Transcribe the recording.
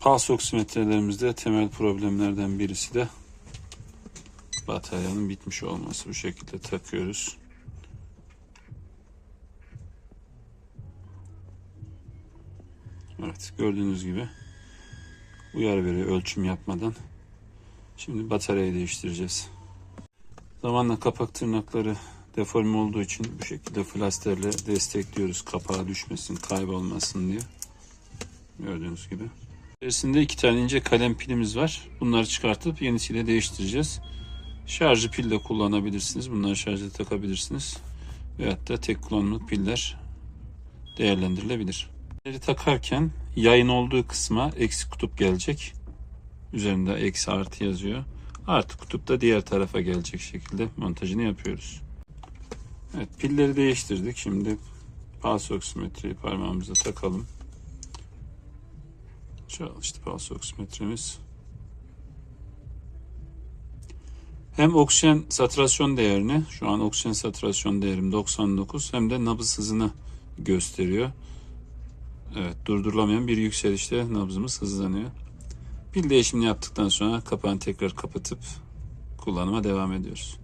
Pulse oksimetrelerimizde temel problemlerden birisi de bataryanın bitmiş olması. Bu şekilde takıyoruz. Evet gördüğünüz gibi uyarı veriyor ölçüm yapmadan. Şimdi bataryayı değiştireceğiz. Zamanla kapak tırnakları deforme olduğu için bu şekilde flasterle destekliyoruz. Kapağı düşmesin, kaybolmasın diye. Gördüğünüz gibi. İçerisinde iki tane ince kalem pilimiz var. Bunları çıkartıp yenisiyle değiştireceğiz. Şarjı pil de kullanabilirsiniz. Bunları şarja takabilirsiniz. Veyahut da tek kullanımlık piller değerlendirilebilir. Pilleri takarken yayın olduğu kısma eksi kutup gelecek. Üzerinde eksi artı yazıyor. Artı kutup da diğer tarafa gelecek şekilde montajını yapıyoruz. Evet pilleri değiştirdik. Şimdi pulse oksimetreyi parmağımıza takalım. Çalıştı pulse oksimetremiz. Hem oksijen saturasyon değerini, şu an oksijen saturasyon değerim 99 hem de nabız hızını gösteriyor. Evet durdurulamayan bir yükselişte nabzımız hızlanıyor. Pil değişimini yaptıktan sonra kapağını tekrar kapatıp kullanıma devam ediyoruz.